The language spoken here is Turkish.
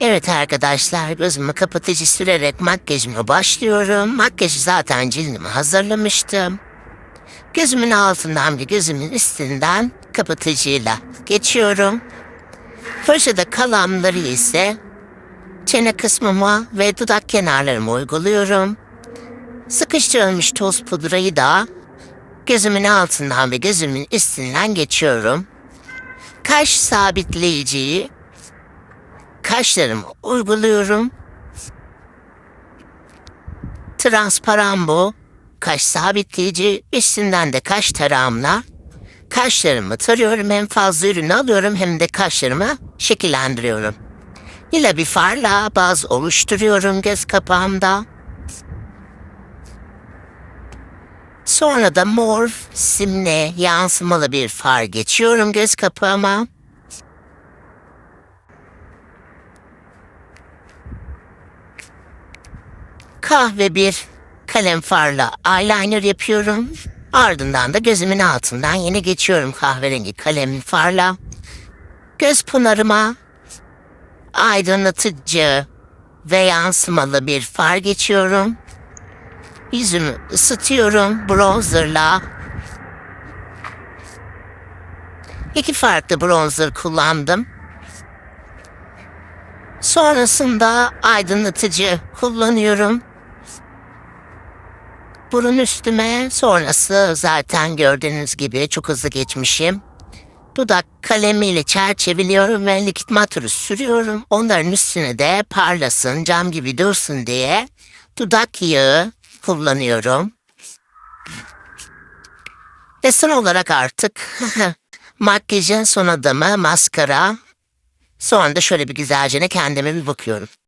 Evet arkadaşlar gözümü kapatıcı sürerek makyajıma başlıyorum. Makyajı zaten cildime hazırlamıştım. Gözümün altından ve gözümün üstünden kapatıcıyla geçiyorum. Fırçada kalanları ise çene kısmıma ve dudak kenarlarıma uyguluyorum. Sıkıştırılmış toz pudrayı da gözümün altından ve gözümün üstünden geçiyorum. Kaş sabitleyiciyi kaşlarımı uyguluyorum. Transparan bu. Kaş sabitleyici üstünden de kaş tarağımla kaşlarımı tarıyorum. Hem fazla ürün alıyorum hem de kaşlarımı şekillendiriyorum. Yine bir farla baz oluşturuyorum göz kapağımda. Sonra da mor, simli, yansımalı bir far geçiyorum göz kapağıma. Kahve bir kalem farla eyeliner yapıyorum. Ardından da gözümün altından yine geçiyorum kahverengi kalem farla. Göz pınarıma aydınlatıcı ve yansımalı bir far geçiyorum. Yüzümü ısıtıyorum bronzerla. İki farklı bronzer kullandım. Sonrasında aydınlatıcı kullanıyorum. Burun üstüme sonrası zaten gördüğünüz gibi çok hızlı geçmişim. Dudak kalemiyle çerçeveliyorum ve likit maturu sürüyorum. Onların üstüne de parlasın, cam gibi dursun diye dudak yağı kullanıyorum. Ve son olarak artık makyajın son adımı maskara. Sonra da şöyle bir güzelce kendime bir bakıyorum.